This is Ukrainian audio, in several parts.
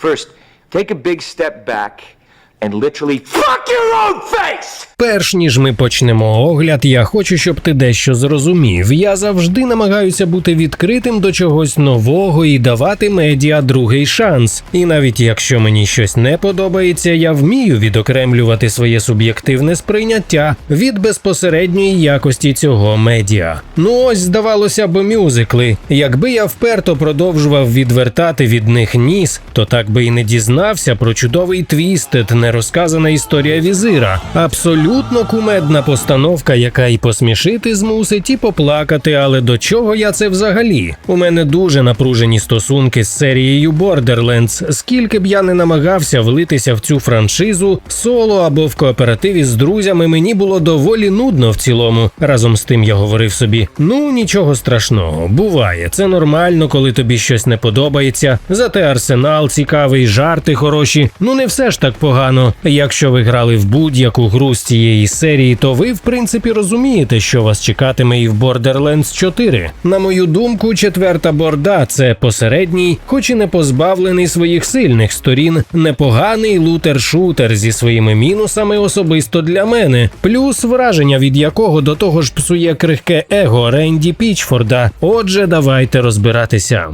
First, take a big step back and literally fuck your own face! Перш ніж ми почнемо огляд, я хочу, щоб ти дещо зрозумів. Я завжди намагаюся бути відкритим до чогось нового і давати медіа другий шанс. І навіть якщо мені щось не подобається, я вмію відокремлювати своє суб'єктивне сприйняття від безпосередньої якості цього медіа. Ну ось здавалося б, мюзикли. Якби я вперто продовжував відвертати від них ніс, то так би і не дізнався про чудовий твістед, нерозказана історія візира. Абсолютно кумедна постановка, яка і посмішити змусить, і поплакати. Але до чого я це взагалі? У мене дуже напружені стосунки з серією Borderlands. Скільки б я не намагався влитися в цю франшизу, соло або в кооперативі з друзями, мені було доволі нудно в цілому. Разом з тим я говорив собі: ну нічого страшного, буває, це нормально, коли тобі щось не подобається. Зате арсенал цікавий, жарти хороші. Ну не все ж так погано. Якщо ви грали в будь-яку гру з цієї серії, то ви в принципі розумієте, що вас чекатиме і в Borderlands 4. На мою думку, четверта борда це посередній, хоч і не позбавлений своїх сильних сторін, непоганий лутер-шутер зі своїми мінусами особисто для мене, плюс враження від якого до того ж псує крихке его Ренді Пічфорда. Отже, давайте розбиратися.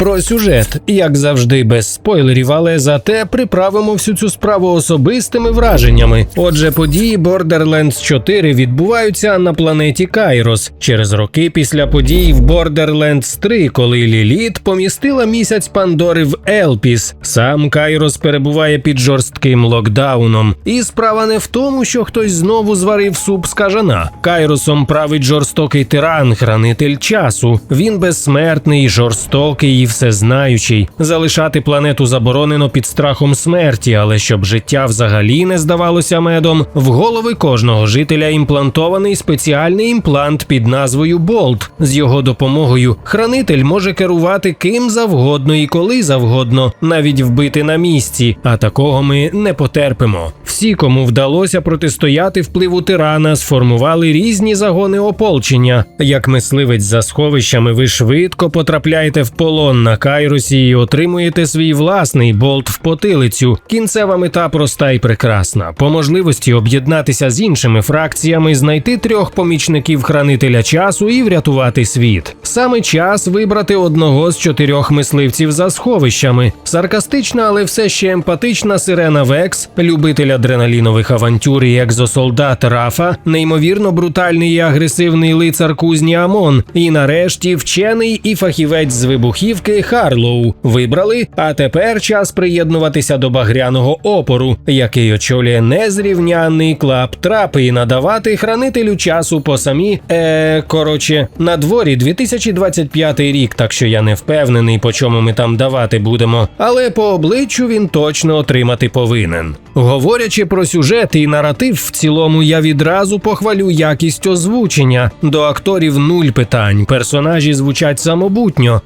Про сюжет, як завжди, без спойлерів, але зате приправимо всю цю справу особистими враженнями. Отже, події Borderlands 4 відбуваються на планеті Кайрос через роки після подій в Borderlands 3, коли Ліліт помістила місяць Пандори в Елпіс. Сам Кайрос перебуває під жорстким локдауном. І справа не в тому, що хтось знову зварив суп з кажана. Кайросом править жорстокий тиран, хранитель часу. Він безсмертний, жорстокий всезнаючий. Залишати планету заборонено під страхом смерті, але щоб життя взагалі не здавалося медом, в голови кожного жителя імплантований спеціальний імплант під назвою Болт. З його допомогою хранитель може керувати ким завгодно і коли завгодно, навіть вбити на місці. А такого ми не потерпимо. Всі, кому вдалося протистояти впливу тирана, сформували різні загони ополчення. Як мисливець за сховищами, ви швидко потрапляєте в полон на Кайросі і отримуєте свій власний болт в потилицю. Кінцева мета проста і прекрасна. По можливості об'єднатися з іншими фракціями, знайти трьох помічників хранителя часу і врятувати світ. Саме час вибрати одного з чотирьох мисливців за сховищами. Саркастична, але все ще емпатична сирена Векс, любитель адреналінових авантюр і екзосолдат Рафа, неймовірно брутальний і агресивний лицар кузні Амон, і нарешті вчений і фахівець з вибухівки Харлоу. Вибрали, а тепер час приєднуватися до багряного опору, який очолює незрівнянний клап трап і надавати хранителю часу по самі. Е, коротше, на дворі 2025 рік, так що я не впевнений, по чому ми там давати будемо. Але по обличчю він точно отримати повинен. Говорячи про сюжет і наратив, в цілому я відразу похвалю якість озвучення. До акторів нуль питань. Персонажі звучать самобутньо,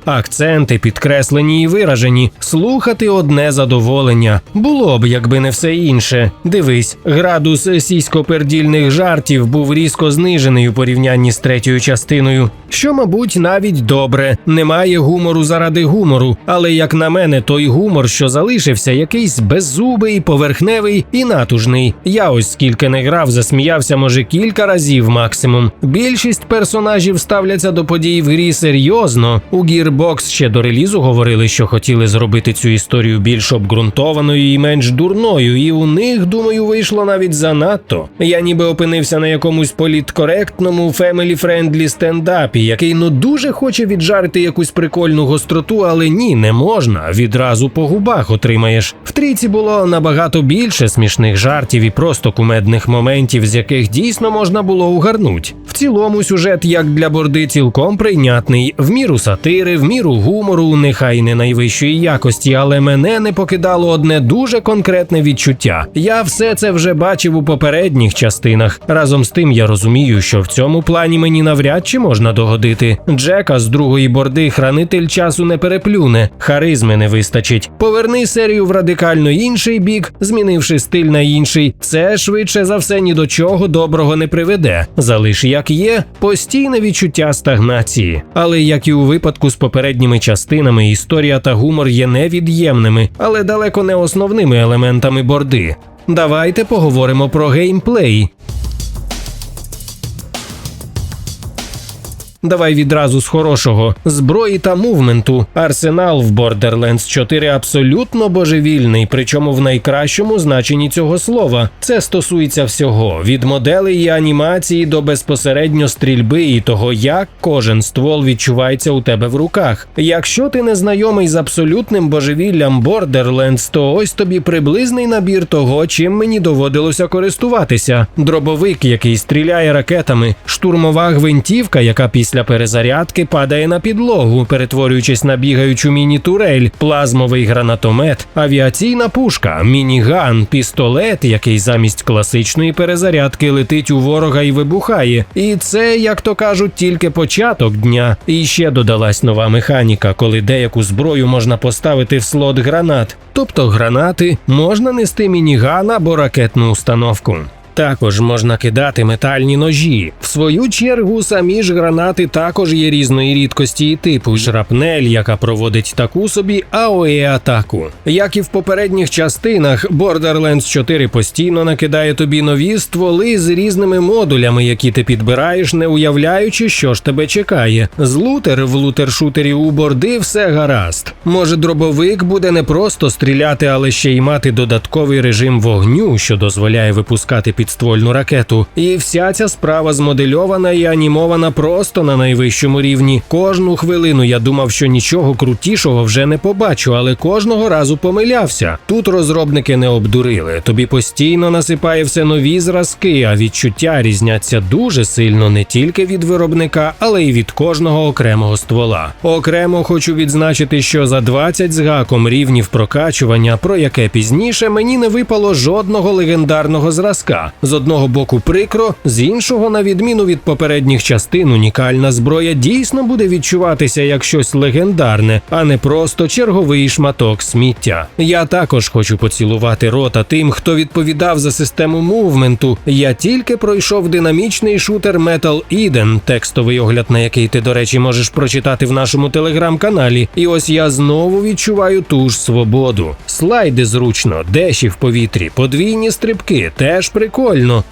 акценти підкреслені і виражені. Слухати одне задоволення. Було б, якби не все інше. Дивись, градус сіськопердільних жартів був різко знижений у порівнянні з третьою частиною. Що, мабуть, навіть добре. Немає гумору заради гумору, але як на мене, той гумор, що залишився, якийсь беззубий, поверхневий і натужний. Я ось скільки не грав, засміявся, може, кілька разів максимум. Більшість персонажів ставляться до подій в грі серйозно. У Gearbox ще до релізу говорили, що хотіли зробити цю історію більш обґрунтованою і менш дурною, і у них, думаю, вийшло навіть занадто. Я ніби опинився на якомусь політкоректному фемелі-френдлі стендапі, який ну дуже хоче віджарити якусь прикольну гостроту, але ні, не можна. Відразу по губах отримаєш. В трійці було набагато більше смішних жартів і просто кумедних моментів, з яких дійсно можна було угарнуть. В цілому сюжет, як для борди, цілком прийнятний, в міру сатири, в міру гумору. Гумору нехай не найвищої якості, але мене не покидало одне дуже конкретне відчуття. Я все це вже бачив у попередніх частинах. Разом з тим я розумію, що в цьому плані мені навряд чи можна догодити. Джека з другої борди хранитель часу не переплюне, харизми не вистачить. Поверни серію в радикально інший бік, змінивши стиль на інший. Це швидше за все ні до чого доброго не приведе. Залиш як є, постійне відчуття стагнації. Але як і у випадку з попередніми частинами, історія та гумор є невід'ємними, але далеко не основними елементами борди. Давайте поговоримо про геймплей. Давай відразу з хорошого зброї та мувменту. Арсенал в Borderlands 4 абсолютно божевільний, причому в найкращому значенні цього слова. Це стосується всього: від моделей і анімації до безпосередньо стрільби і того, як кожен ствол відчувається у тебе в руках. Якщо ти не знайомий з абсолютним божевіллям Borderlands, то ось тобі приблизний набір того, чим мені доводилося користуватися: дробовик, який стріляє ракетами, штурмова гвинтівка, яка після перезарядки падає на підлогу, перетворюючись на бігаючу міні-турель, плазмовий гранатомет, авіаційна пушка, мініган, пістолет, який замість класичної перезарядки летить у ворога і вибухає. І це, як то кажуть, тільки початок дня. І ще додалась нова механіка, коли деяку зброю можна поставити в слот гранат. Тобто гранати можна нести мініган або ракетну установку. Також можна кидати метальні ножі. В свою чергу, самі ж гранати також є різної рідкості і типу шрапнель, яка проводить таку собі аоe атаку. Як і в попередніх частинах, Borderlands 4 постійно накидає тобі нові стволи з різними модулями, які ти підбираєш, не уявляючи, що ж тебе чекає. З лутер в лутер-шутері у борди все гаразд. Може, дробовик буде не просто стріляти, але ще й мати додатковий режим вогню, що дозволяє випускати підствольну ракету. І вся ця справа змодельована і анімована просто на найвищому рівні. Кожну хвилину я думав, що нічого крутішого вже не побачу, але кожного разу помилявся. Тут розробники не обдурили. Тобі постійно насипає все нові зразки, а відчуття різняться дуже сильно не тільки від виробника, але й від кожного окремого ствола. Окремо хочу відзначити, що за 20 з гаком рівнів прокачування, про яке пізніше мені не випало жодного легендарного зразка. З одного боку прикро, з іншого, на відміну від попередніх частин, унікальна зброя дійсно буде відчуватися як щось легендарне, а не просто черговий шматок сміття. Я також хочу поцілувати рота тим, хто відповідав за систему мувменту. Я тільки пройшов динамічний шутер Metal Eden, текстовий огляд, на який ти, до речі, можеш прочитати в нашому телеграм-каналі. І ось я знову відчуваю ту ж свободу. Слайди зручно, деші в повітрі, подвійні стрибки, теж прикольно.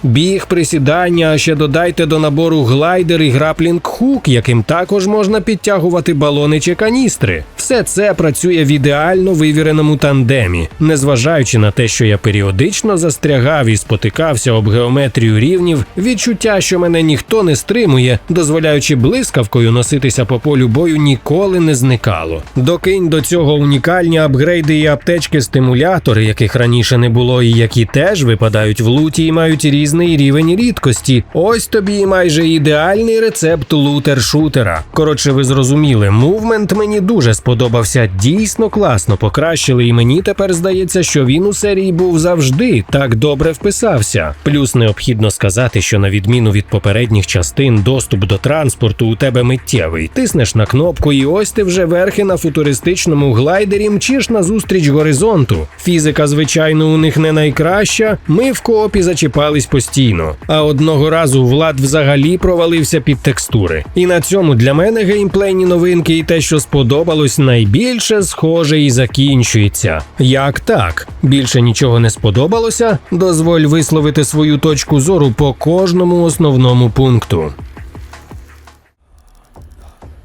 Біг, присідання, а ще додайте до набору глайдер і граплінг хук, яким також можна підтягувати балони чи каністри. Все це працює в ідеально вивіреному тандемі, незважаючи на те, що я періодично застрягав і спотикався об геометрію рівнів, відчуття, що мене ніхто не стримує, дозволяючи блискавкою носитися по полю бою, ніколи не зникало. Докинь до цього унікальні апгрейди і аптечки-стимулятори, яких раніше не було, і які теж випадають в луті і мають різний рівень рідкості. Ось тобі майже ідеальний рецепт лутер-шутера. Коротше, ви зрозуміли, мувмент мені дуже сподобався. Дійсно класно покращили, і мені тепер здається, що він у серії був завжди так добре вписався. Плюс необхідно сказати, що на відміну від попередніх частин, доступ до транспорту у тебе миттєвий. Тиснеш на кнопку, і ось ти вже верхи на футуристичному глайдері мчиш назустріч горизонту. Фізика, звичайно, у них не найкраща. Ми в коопі зачіпались постійно. А одного разу Влад взагалі провалився під текстури. І на цьому для мене геймплейні новинки і те, що сподобалось, найбільше схоже і закінчується. Як так? Більше нічого не сподобалося? Дозволь висловити свою точку зору по кожному основному пункту.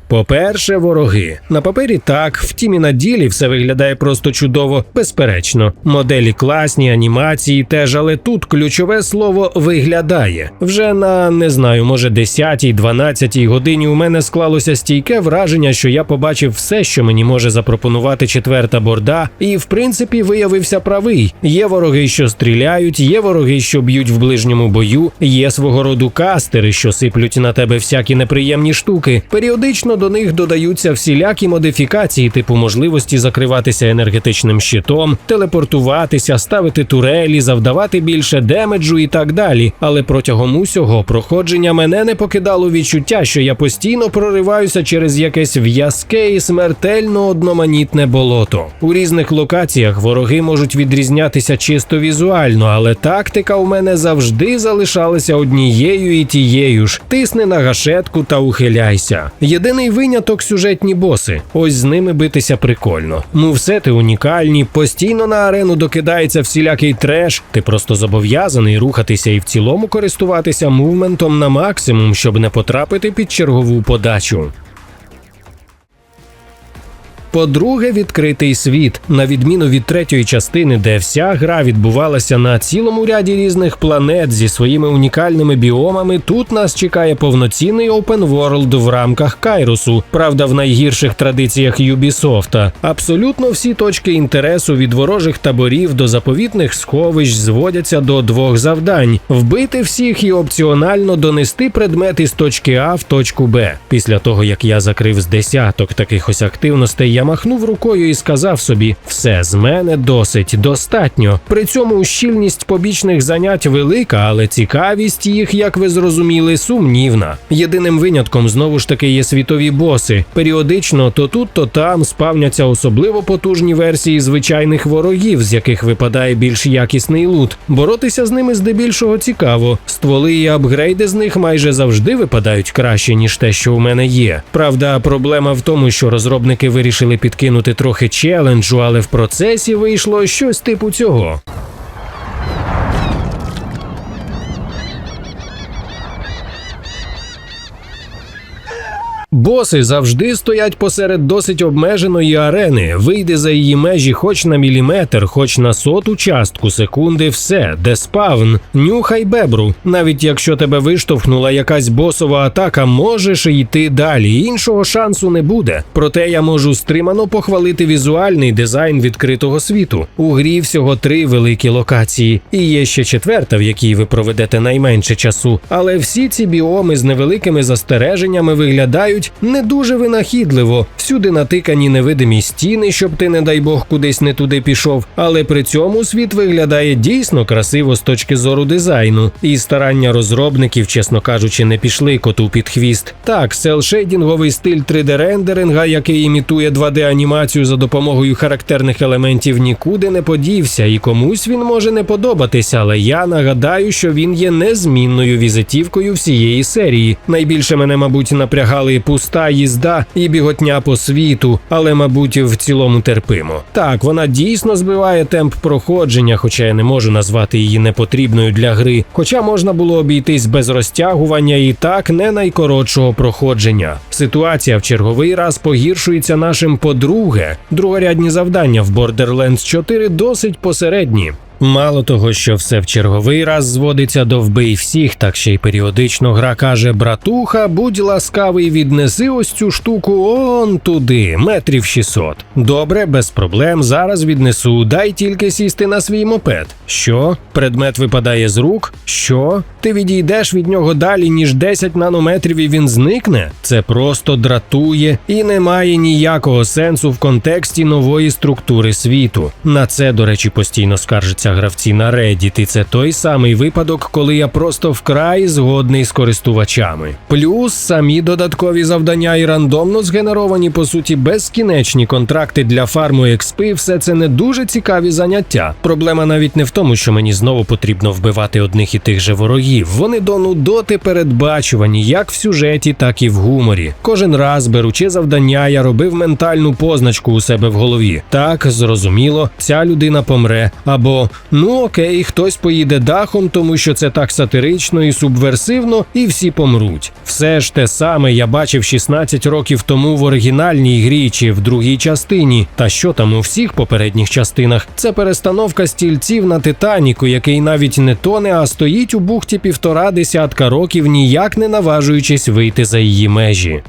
По-перше, вороги. На папері так, втім і на ділі все виглядає просто чудово, безперечно. Моделі класні, анімації теж, але тут ключове слово виглядає. Вже на не знаю, може 10-12 годині у мене склалося стійке враження, що я побачив все, що мені може запропонувати четверта борда, і в принципі виявився правий. Є вороги, що стріляють, є вороги, що б'ють в ближньому бою, є свого роду кастери, що сиплють на тебе всякі неприємні штуки. Періодично до них додаються всілякі модифікації, типу можливості закриватися енергетичним щитом, телепортуватися, ставити турелі, завдавати більше демеджу і так далі. Але протягом усього проходження мене не покидало відчуття, що я постійно прориваюся через якесь в'язке і смертельно одноманітне болото. У різних локаціях вороги можуть відрізнятися чисто візуально, але тактика у мене завжди залишалася однією і тією ж: тисни на гашетку та ухиляйся. Єдиний виняток сюжетні боси. Ось з ними битися прикольно. Мувсети унікальні, постійно на арену докидається всілякий треш. Ти просто зобов'язаний рухатися і в цілому користуватися мувментом на максимум, щоб не потрапити під чергову подачу. По-друге, відкритий світ, на відміну від третьої частини, де вся гра відбувалася на цілому ряді різних планет зі своїми унікальними біомами. Тут нас чекає повноцінний world в рамках Кайрусу, правда, в найгірших традиціях Юбісофта. Абсолютно всі точки інтересу від ворожих таборів до заповітних сховищ зводяться до двох завдань: вбити всіх і опціонально донести предмет із точки А в точку Б. Після того як я закрив з десяток таких ось активностей, я махнув рукою і сказав собі: все з мене досить достатньо. При цьому щільність побічних занять велика, але цікавість їх, як ви зрозуміли, сумнівна. Єдиним винятком знову ж таки є світові боси. Періодично то тут, то там спавняться особливо потужні версії звичайних ворогів, з яких випадає більш якісний лут. Боротися з ними здебільшого цікаво. Стволи і апгрейди з них майже завжди випадають краще, ніж те, що у мене є. Правда, проблема в тому, що розробники вирішили підкинути трохи челенджу, але в процесі вийшло щось типу цього. Боси завжди стоять посеред досить обмеженої арени. Вийди за її межі хоч на міліметр, хоч на соту частку секунди, все, де спавн, нюхай бебру. Навіть якщо тебе виштовхнула якась босова атака, можеш йти далі. Іншого шансу не буде. Проте я можу стримано похвалити візуальний дизайн відкритого світу. У грі всього три великі локації, і є ще четверта, в якій ви проведете найменше часу. Але всі ці біоми з невеликими застереженнями виглядають не дуже винахідливо. Всюди натикані невидимі стіни, щоб ти, не дай Бог, кудись не туди пішов. Але при цьому світ виглядає дійсно красиво з точки зору дизайну. І старання розробників, чесно кажучи, не пішли коту під хвіст. Так, селшейдінговий стиль 3D-рендеринга, який імітує 2D-анімацію за допомогою характерних елементів, нікуди не подівся, і комусь він може не подобатися, але я нагадаю, що він є незмінною візитівкою всієї серії. Найбільше мене, мабуть, напрягали пуста їзда і біготня по світу, але, мабуть, в цілому терпимо. Так, вона дійсно збиває темп проходження, хоча я не можу назвати її непотрібною для гри. Хоча можна було обійтись без розтягування і так не найкоротшого проходження. Ситуація в черговий раз погіршується нашим по-друге. Другорядні завдання в Borderlands 4 досить посередні. Мало того, що все в черговий раз зводиться до вбий всіх, так ще й періодично гра каже: братуха, будь ласкавий, віднеси ось цю штуку он туди, метрів 600. Добре, без проблем. Зараз віднесу. Дай тільки сісти на свій мопед. Що? Предмет випадає з рук? Що? Ти відійдеш від нього далі, ніж 10 нанометрів, і він зникне? Це просто дратує і не має ніякого сенсу в контексті нової структури світу. На це, до речі, постійно скаржиться гравці на Reddit, і це той самий випадок, коли я просто вкрай згодний з користувачами. Плюс самі додаткові завдання і рандомно згенеровані, по суті, безкінечні контракти для фарму експи, все це не дуже цікаві заняття. Проблема навіть не в тому, що мені знову потрібно вбивати одних і тих же ворогів. Вони до нудоти передбачувані як в сюжеті, так і в гуморі. Кожен раз, беручи завдання, я робив ментальну позначку у себе в голові. Так, зрозуміло, ця людина помре. Або ну окей, хтось поїде дахом, тому що це так сатирично і субверсивно, і всі помруть. Все ж те саме я бачив 16 років тому в оригінальній грі чи в другій частині. Та що там у всіх попередніх частинах? Це перестановка стільців на Титаніку, який навіть не тоне, а стоїть у бухті півтора десятка років, ніяк не наважуючись вийти за її межі.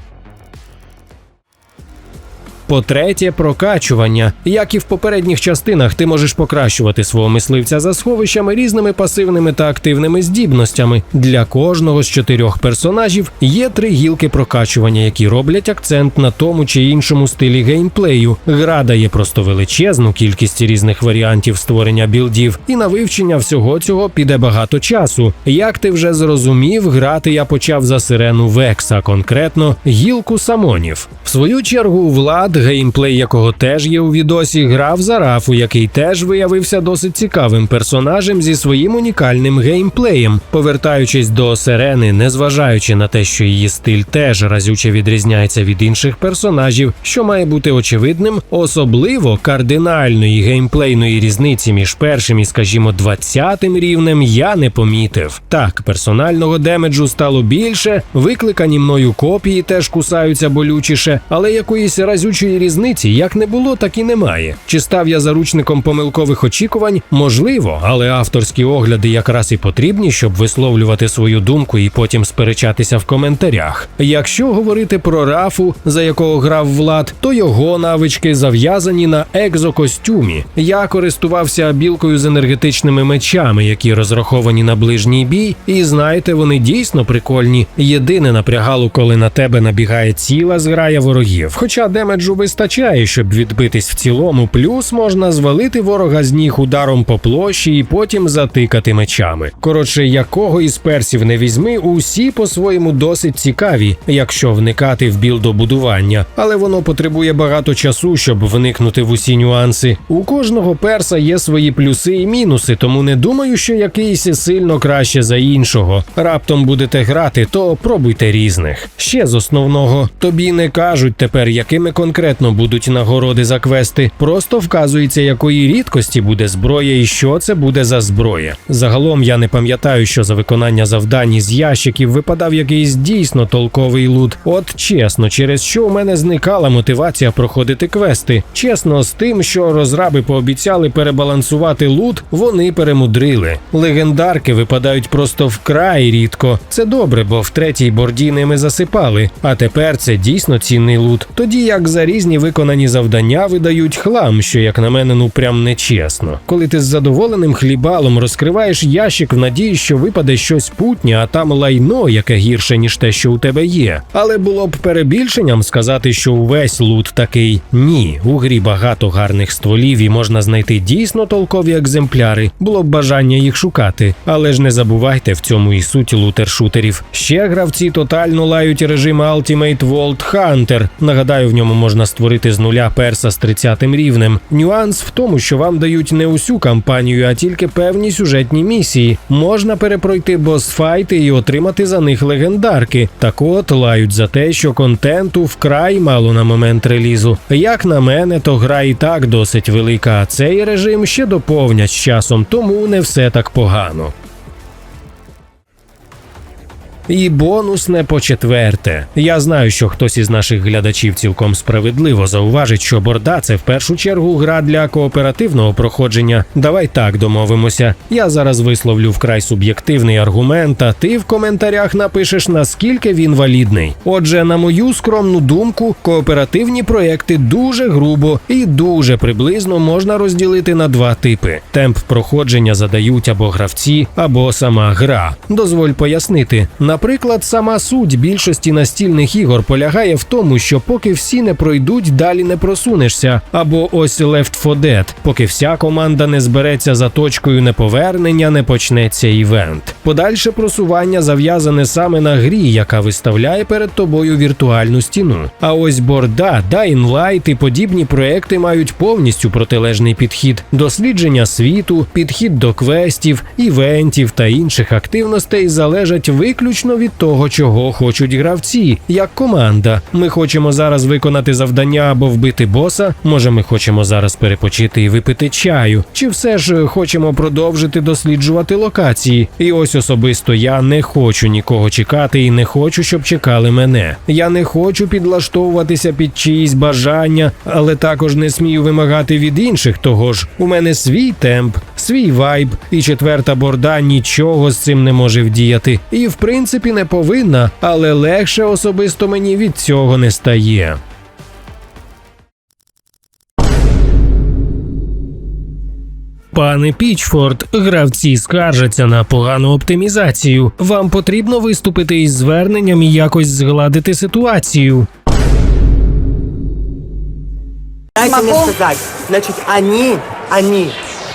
По-третє, прокачування. Як і в попередніх частинах, ти можеш покращувати свого мисливця за сховищами різними пасивними та активними здібностями. Для кожного з чотирьох персонажів є три гілки прокачування, які роблять акцент на тому чи іншому стилі геймплею. Гра дає просто величезну кількість різних варіантів створення білдів, і на вивчення всього цього піде багато часу. Як ти вже зрозумів, грати я почав за сирену Векса, конкретно гілку самонів. В свою чергу, Влад, геймплей якого теж є у відосі, грав за Рафу, який теж виявився досить цікавим персонажем зі своїм унікальним геймплеєм. Повертаючись до сирени, незважаючи на те, що її стиль теж разюче відрізняється від інших персонажів, що має бути очевидним, особливо кардинальної геймплейної різниці між першим і, скажімо, 20-тим рівнем я не помітив. Так, персонального демеджу стало більше, викликані мною копії теж кусаються болючіше, але якоїсь разючої різниці як не було, так і немає. Чи став я заручником помилкових очікувань? Можливо, але авторські огляди якраз і потрібні, щоб висловлювати свою думку і потім сперечатися в коментарях. Якщо говорити про рафу, за якого грав Влад, то його навички зав'язані на екзокостюмі. Я користувався білкою з енергетичними мечами, які розраховані на ближній бій, і знаєте, вони дійсно прикольні. Єдине напрягало, коли на тебе набігає ціла зграя ворогів. Хоча демеджу вистачає, щоб відбитись в цілому, плюс можна звалити ворога з ніг ударом по площі і потім затикати мечами. Коротше, якого із персів не візьми, усі по-своєму досить цікаві, якщо вникати в білдобудування, але воно потребує багато часу, щоб вникнути в усі нюанси. У кожного перса є свої плюси і мінуси, тому не думаю, що якийсь сильно краще за іншого. Раптом будете грати, то пробуйте різних. Ще з основного тобі не кажуть тепер, якими конкретно будуть нагороди за квести. Просто вказується, якої рідкості буде зброя і що це буде за зброя. Загалом я не пам'ятаю, що за виконання завдань із ящиків випадав якийсь дійсно толковий лут. От чесно, через що у мене зникала мотивація проходити квести. Чесно, з тим, що розраби пообіцяли перебалансувати лут, вони перемудрили. Легендарки випадають просто вкрай рідко. Це добре, бо в третій борді ними засипали. А тепер це дійсно цінний лут. Тоді як за різні виконані завдання видають хлам, що як на мене, ну прям нечесно. Коли ти з задоволеним хлібалом розкриваєш ящик в надії, що випаде щось путнє, а там лайно, яке гірше ніж те, що у тебе є. Але було б перебільшенням сказати, що увесь лут такий. Ні, у грі багато гарних стволів і можна знайти дійсно толкові екземпляри. Було б бажання їх шукати. Але ж не забувайте в цьому і суть лутер-шутерів. Ще гравці тотально лають режим Ultimate World Hunter. Нагадаю, в ньому можна створити з нуля перса з 30 рівнем. Нюанс в тому, що вам дають не усю кампанію, а тільки певні сюжетні місії. Можна перепройти босфайти і отримати за них легендарки. Так от лають за те, що контенту вкрай мало на момент релізу. Як на мене, то гра і так досить велика, а цей режим ще доповнять з часом, тому не все так погано. І бонусне по четверте. Я знаю, що хтось із наших глядачів цілком справедливо зауважить, що борда це в першу чергу гра для кооперативного проходження. Давай так домовимося. Я зараз висловлю вкрай суб'єктивний аргумент, а ти в коментарях напишеш наскільки він валідний. Отже, на мою скромну думку, кооперативні проекти дуже грубо і дуже приблизно можна розділити на два типи: темп проходження задають або гравці, або сама гра. Дозволь пояснити. Наприклад, сама суть більшості настільних ігор полягає в тому, що поки всі не пройдуть, далі не просунешся. Або ось Left 4 Dead, поки вся команда не збереться за точкою неповернення, не почнеться івент. Подальше просування зав'язане саме на грі, яка виставляє перед тобою віртуальну стіну. А ось борда, Dying Light і подібні проекти мають повністю протилежний підхід: дослідження світу, підхід до квестів, івентів та інших активностей залежать виключно від того, чого хочуть гравці, як команда. Ми хочемо зараз виконати завдання або вбити боса. Може, ми хочемо зараз перепочити і випити чаю, чи все ж хочемо продовжити досліджувати локації. І ось особисто я не хочу нікого чекати і не хочу, щоб чекали мене. Я не хочу підлаштовуватися під чиїсь бажання, але також не смію вимагати від інших. Того ж у мене свій темп, свій вайб, і четверта борда нічого з цим не може вдіяти. І в принципі принципі не повинна, але легше особисто мені від цього не стає. Пане Пічфорд, гравці скаржаться на погану оптимізацію. Вам потрібно виступити із зверненням і якось згладити ситуацію. Дайте мне сказать. Значит, они, они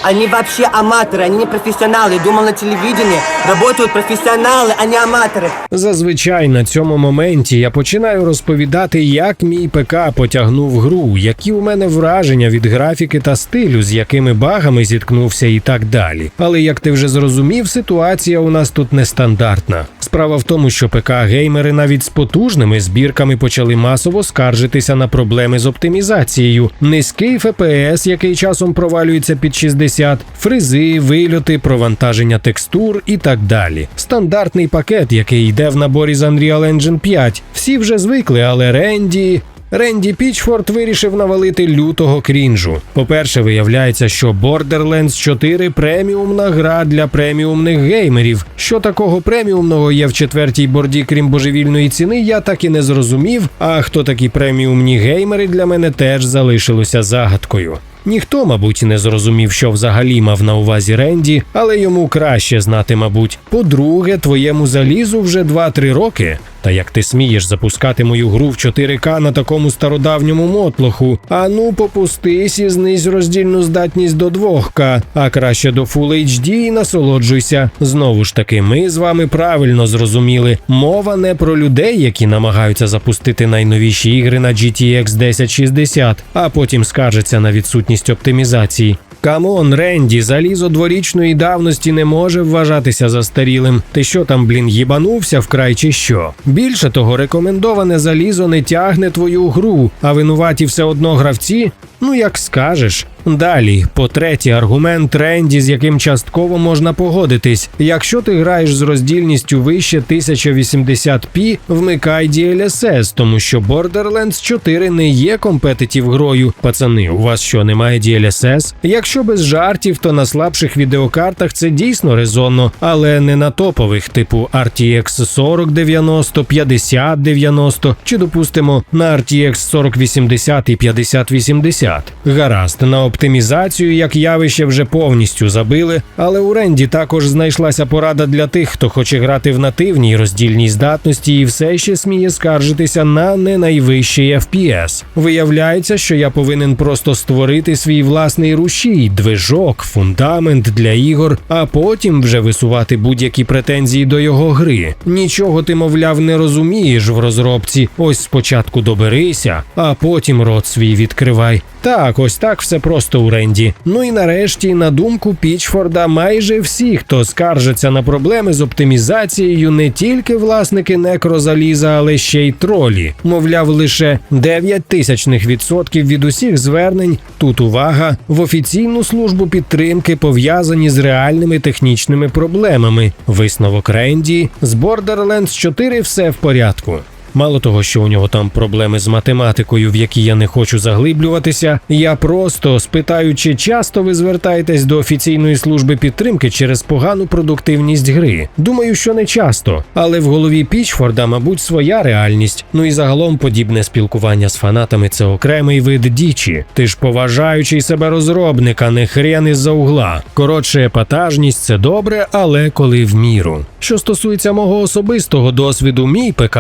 они вообще аматоры, они не профессионалы. Я думал, на телевидении работают профессионалы, а не аматоры. Зазвичай на цьому моменті я починаю розповідати, як мій ПК потягнув гру, які у мене враження від графіки та стилю, з якими багами зіткнувся і так далі. Але як ти вже зрозумів, ситуація у нас тут нестандартна. Справа в тому, що ПК геймери навіть з потужними збірками почали масово скаржитися на проблеми з оптимізацією. Низький ФПС, який часом провалюється під 60, фризи, вильоти, провантаження текстур і так далі. Стандартний пакет, який йде в наборі з Unreal Engine 5. Всі вже звикли, але Ренді. Ренді Пічфорд вирішив навалити лютого крінжу. По-перше, виявляється, що Borderlands 4 преміумна гра для преміумних геймерів. Що такого преміумного є в четвертій борді, крім божевільної ціни, я так і не зрозумів. А хто такі преміумні геймери для мене теж залишилося загадкою. Ніхто, мабуть, не зрозумів, що взагалі мав на увазі Ренді, але йому краще знати, мабуть. По-друге, твоєму залізу вже 2-3 роки. Та як ти смієш запускати мою гру в 4К на такому стародавньому мотлоху? А ну попустись і знизь роздільну здатність до 2К, а краще до Full HD і насолоджуйся. Знову ж таки, ми з вами правильно зрозуміли. Мова не про людей, які намагаються запустити найновіші ігри на GTX 1060, а потім скаржаться на відсутність оптимізації. Камон, Ренді, залізо дворічної давності не може вважатися застарілим. Ти що там, блін, їбанувся вкрай чи що? Більше того, рекомендоване залізо не тягне твою гру, а винуваті все одно гравці. Ну як скажеш. Далі, по третє, аргумент Ренді, з яким частково можна погодитись. Якщо ти граєш з роздільністю вище 1080p, вмикай DLSS, тому що Borderlands 4 не є компетитів грою. Пацани, у вас що, немає DLSS? Якщо без жартів, то на слабших відеокартах це дійсно резонно, але не на топових, типу RTX 4090, 5090 чи, допустимо, на RTX 4080 і 5080. Гаразд, на оптимізацію як явище вже повністю забили, але у Ренді також знайшлася порада для тих, хто хоче грати в нативній роздільній здатності і все ще сміє скаржитися на не найвищий FPS. Виявляється, що я повинен просто створити свій власний рушій, движок, фундамент для ігор, а потім вже висувати будь-які претензії до його гри. Нічого ти, мовляв, не розумієш в розробці. Ось спочатку доберися, а потім рот свій відкривай. Так, ось так все просто у Ренді. Ну і нарешті, на думку Пічфорда, майже всі, хто скаржиться на проблеми з оптимізацією, не тільки власники некрозаліза, але ще й тролі. Мовляв, лише 9 тисячних відсотків від усіх звернень. Тут увага в офіційну службу підтримки пов'язані з реальними технічними проблемами. Висновок Ренді з Borderlands 4 все в порядку. Мало того, що у нього там проблеми з математикою, в які я не хочу заглиблюватися, я просто спитаю, чи часто ви звертаєтесь до офіційної служби підтримки через погану продуктивність гри. Думаю, що не часто, але в голові Пічфорда, мабуть, своя реальність. Ну і загалом подібне спілкування з фанатами це окремий вид дічі. Ти ж поважаючий себе розробник, а не хрен із-за угла. Коротше, епатажність це добре, але коли в міру. Що стосується мого особистого досвіду, мій ПК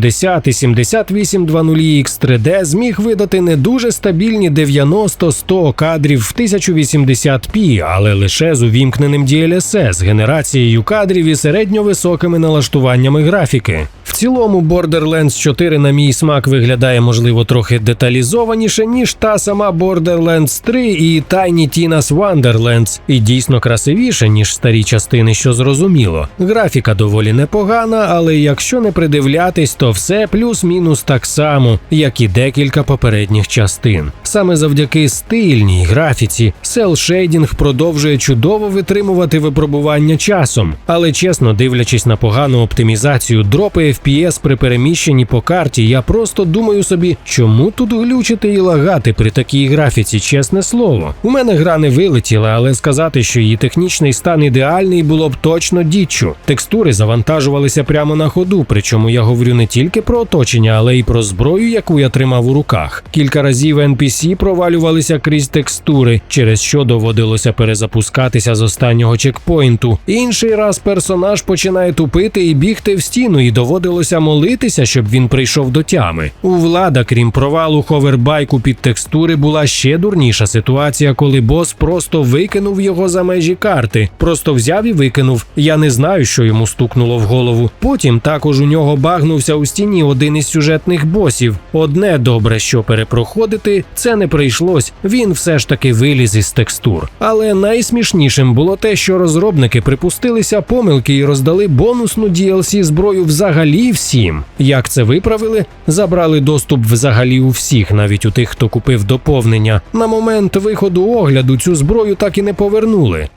4070 і 7820X 3D зміг видати не дуже стабільні 90-100 кадрів в 1080p, але лише з увімкненим DLSS, генерацією кадрів і середньовисокими налаштуваннями графіки. В цілому Borderlands 4 на мій смак виглядає можливо трохи деталізованіше, ніж та сама Borderlands 3 і Tiny Tina's Wonderlands, і дійсно красивіше, ніж старі частини, що зрозуміло. Графіка доволі непогана, але якщо не придивлятись, то все плюс-мінус так само, як і декілька попередніх частин. Саме завдяки стильній графіці селшейдінг продовжує чудово витримувати випробування часом, але чесно дивлячись на погану оптимізацію дропи FPS при переміщенні по карті, я просто думаю собі, чому тут глючити і лагати при такій графіці, чесне слово. У мене гра не вилетіла, але сказати, що її технічний стан ідеальний було б точно діччю. Текстури завантажувалися прямо на ходу, причому я говорю не тільки про оточення, але й про зброю, яку я тримав у руках. Кілька разів NPC провалювалися крізь текстури, через що доводилося перезапускатися з останнього чекпоінту. Інший раз персонаж починає тупити і бігти в стіну, і доводилося молитися, щоб він прийшов до тями. У влада, крім провалу ховербайку під текстури, була ще дурніша ситуація, коли бос просто викинув його за межі карти. Просто взяв і викинув. Я не знаю, що йому стукнуло в голову. Потім також у нього багнувся у стіні один із сюжетних босів. Одне добре, що перепроходити, це не прийшлось. Він все ж таки виліз із текстур. Але найсмішнішим було те, що розробники припустилися помилки і роздали бонусну DLC зброю взагалі всім. Як це виправили? Забрали доступ взагалі у всіх, навіть у тих, хто купив доповнення. На момент виходу огляду цю зброю так і не повернули.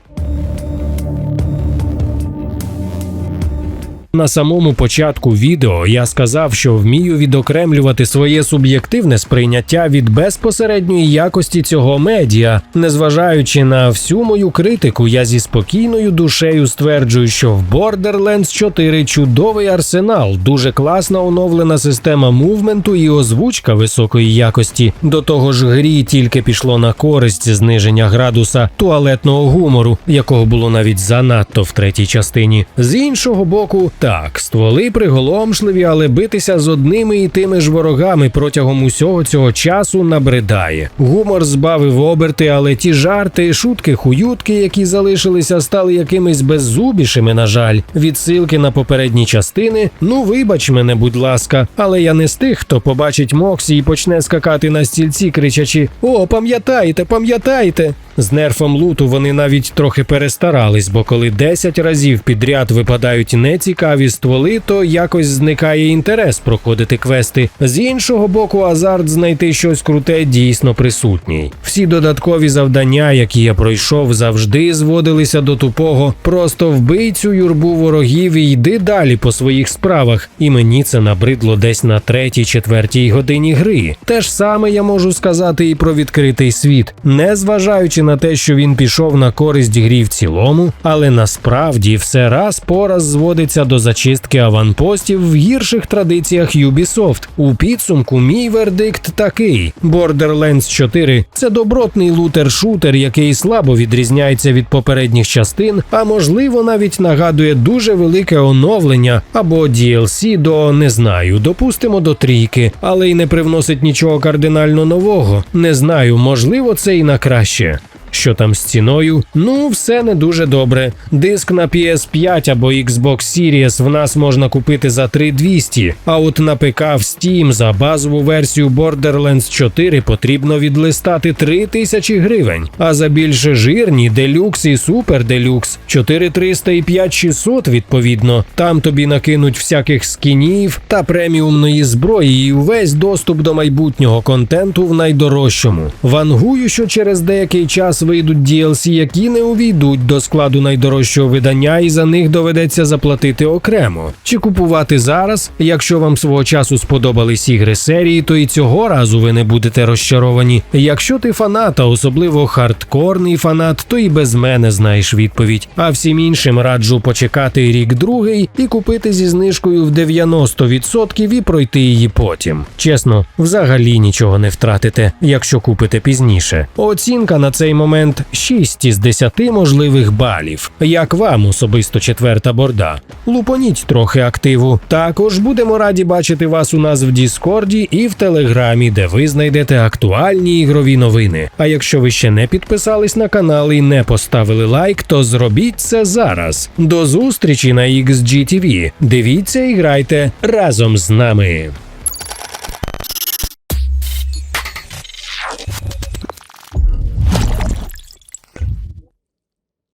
На самому початку відео я сказав, що вмію відокремлювати своє суб'єктивне сприйняття від безпосередньої якості цього медіа. Незважаючи на всю мою критику, я зі спокійною душею стверджую, що в Borderlands 4 чудовий арсенал, дуже класна оновлена система мувменту і озвучка високої якості. До того ж, грі тільки пішло на користь зниження градуса туалетного гумору, якого було навіть занадто в третій частині. З іншого боку, так, стволи приголомшливі, але битися з одними і тими ж ворогами протягом усього цього часу набридає. Гумор збавив оберти, але ті жарти, шутки, хуютки, які залишилися, стали якимись беззубішими, на жаль. Відсилки на попередні частини. Ну, вибач мене, будь ласка, але я не з тих, хто побачить Моксі і почне скакати на стільці, кричачи: О, пам'ятайте, пам'ятайте! З нерфом луту вони навіть трохи перестарались, бо коли 10 разів підряд випадають нецікаві стволи, то якось зникає інтерес проходити квести. З іншого боку, азарт знайти щось круте дійсно присутній. Всі додаткові завдання, які я пройшов, завжди зводилися до тупого. Просто вбий цю юрбу ворогів і йди далі по своїх справах. І мені це набридло десь на третій, четвертій годині гри. Те ж саме я можу сказати і про відкритий світ, не зважаючи на те, що він пішов на користь грі в цілому, але насправді все раз по раз зводиться до зачистки аванпостів в гірших традиціях Ubisoft. У підсумку мій вердикт такий: Borderlands 4 – це добротний лутер-шутер, який слабо відрізняється від попередніх частин, а можливо навіть нагадує дуже велике оновлення або DLC до не знаю, допустимо до трійки, але й не привносить нічого кардинально нового. Не знаю, можливо, це і на краще. Що там з ціною? Ну, все не дуже добре. Диск на PS5 або Xbox Series в нас можна купити за 3200, а от на ПК в Steam за базову версію Borderlands 4 потрібно відлистати 3000 гривень, а за більш жирні делюкс і супер делюкс 4300 і 5600 відповідно. Там тобі накинуть всяких скінів та преміумної зброї і увесь доступ до майбутнього контенту в найдорожчому. Вангую, що через деякий час вийдуть DLC, які не увійдуть до складу найдорожчого видання, і за них доведеться заплатити окремо. Чи купувати зараз? Якщо вам свого часу сподобались ігри серії, то і цього разу ви не будете розчаровані. Якщо ти фанат, а особливо хардкорний фанат, то і без мене знаєш відповідь. А всім іншим раджу почекати рік другий і купити зі знижкою в 90% і пройти її потім. Чесно, взагалі нічого не втратите, якщо купите пізніше. Оцінка на цей момент 6 із 10 можливих балів. Як вам особисто четверта борда? Лупоніть трохи активу. Також будемо раді бачити вас у нас в Діскорді і в Телеграмі, де ви знайдете актуальні ігрові новини. А якщо ви ще не підписались на канал і не поставили лайк, то зробіть це зараз. До зустрічі на XGTV. Дивіться і грайте разом з нами.